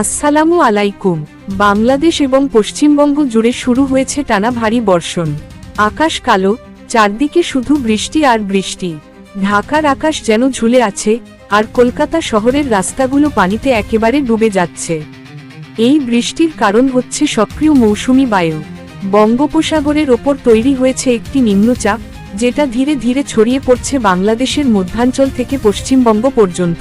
আসসালামু আলাইকুম। বাংলাদেশ এবং পশ্চিমবঙ্গ জুড়ে শুরু হয়েছে টানা ভারী বর্ষণ। আকাশ কালো, চারদিকে শুধু বৃষ্টি আর বৃষ্টি। ঢাকার আকাশ যেন ঝুলে আছে, আর কলকাতা শহরের রাস্তাগুলো পানিতে একেবারে ডুবে যাচ্ছে। এই বৃষ্টির কারণ হচ্ছে সক্রিয় মৌসুমি বায়ু। বঙ্গোপসাগরের ওপর তৈরি হয়েছে একটি নিম্নচাপ, যেটা ধীরে ধীরে ছড়িয়ে পড়ছে বাংলাদেশের মধ্যাঞ্চল থেকে পশ্চিমবঙ্গ পর্যন্ত।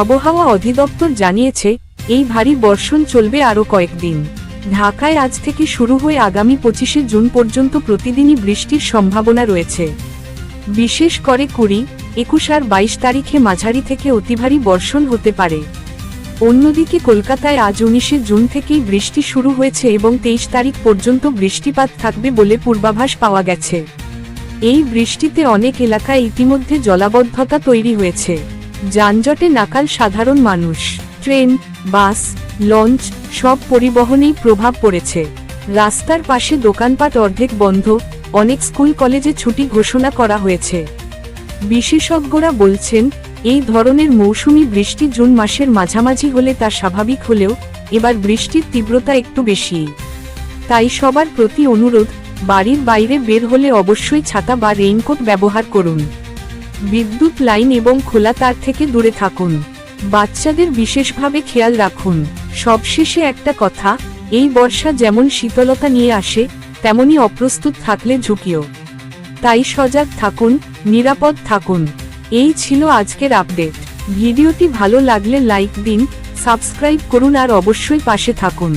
আবহাওয়া অধিদপ্তর জানিয়েছে এই ভারী বর্ষণ চলবে আরও কয়েকদিন। ঢাকায় আজ থেকে শুরু হয়ে আগামী পঁচিশে জুন পর্যন্ত প্রতিদিনই বৃষ্টির সম্ভাবনা রয়েছে। বিশেষ করে কুড়ি, একুশ আর বাইশ তারিখে মাঝারি থেকে অতিভারী বর্ষণ হতে পারে। অন্যদিকে কলকাতায় আজ উনিশে জুন থেকেই বৃষ্টি শুরু হয়েছে এবং তেইশ তারিখ পর্যন্ত বৃষ্টিপাত থাকবে বলে পূর্বাভাস পাওয়া গেছে। এই বৃষ্টিতে অনেক এলাকায় ইতিমধ্যে জলাবদ্ধতা তৈরি হয়েছে। যানজটে নাকাল সাধারণ মানুষ। ট্রেন, বাস, লঞ্চ সব পরিবহনেই প্রভাব পড়েছে। রাস্তার পাশে দোকানপাট অর্ধেক বন্ধ, অনেক স্কুল কলেজে ছুটি ঘোষণা করা হয়েছে। বিশেষজ্ঞরা বলছেন, এই ধরনের মৌসুমি বৃষ্টি জুন মাসের মাঝামাঝি হলে তা স্বাভাবিক হলেও, এবার বৃষ্টির তীব্রতা একটু বেশি। তাই সবার প্রতি অনুরোধ, বাড়ির বাইরে বের হলে অবশ্যই ছাতা বা রেইনকোট ব্যবহার করুন। বিদ্যুৎ লাইন এবং খোলা তার থেকে দূরে থাকুন। বাচ্চাদের বিশেষভাবে খেয়াল রাখুন। সবশেষে একটা কথা, এই বর্ষা যেমন শীতলতা নিয়ে আসে তেমনি অপ্রস্তুত থাকলে ঝুঁকিও। তাই সজাগ থাকুন, নিরাপদ থাকুন। এই ছিল আজকের আপডেট। ভিডিওটি ভালো লাগলে লাইক দিন, সাবস্ক্রাইব করুন আর অবশ্যই পাশে থাকুন।